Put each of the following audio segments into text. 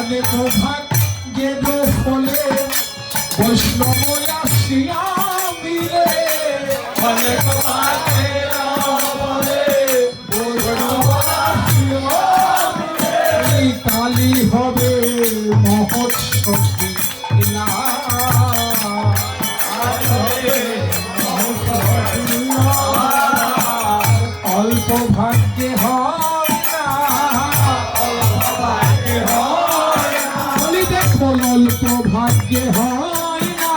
অনেক ভাগ্যের ফলে বৈষ্ণব আসিয়া মিলে অনেক মিলে। কালী হবে অল্প ভাগ্যে হয় না। বলি দেখো অল্প ভাগ্যে হয় না।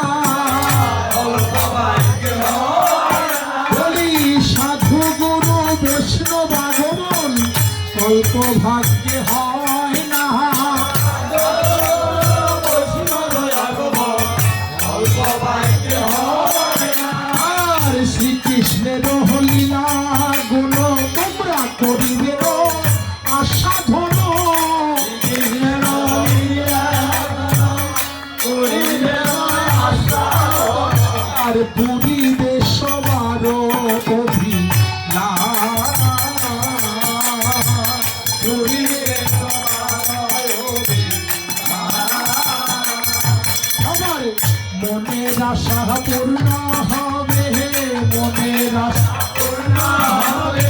বলি সাধু গুরু বৈষ্ণব আগমন অল্প ভাগ্যে হয় আর পুরীবে সবার সবার আমার মনের আশা পূর্ণ হবে মনের আশা পূর্ণ হবে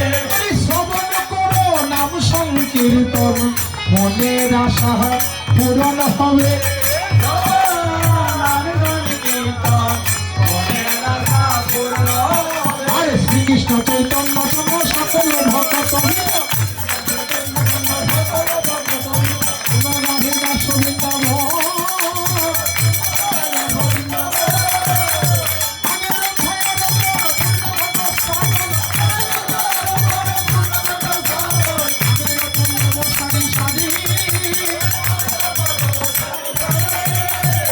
শ্রবণ করো নাম সংকীর্তন মনের আশা পূরণ হবে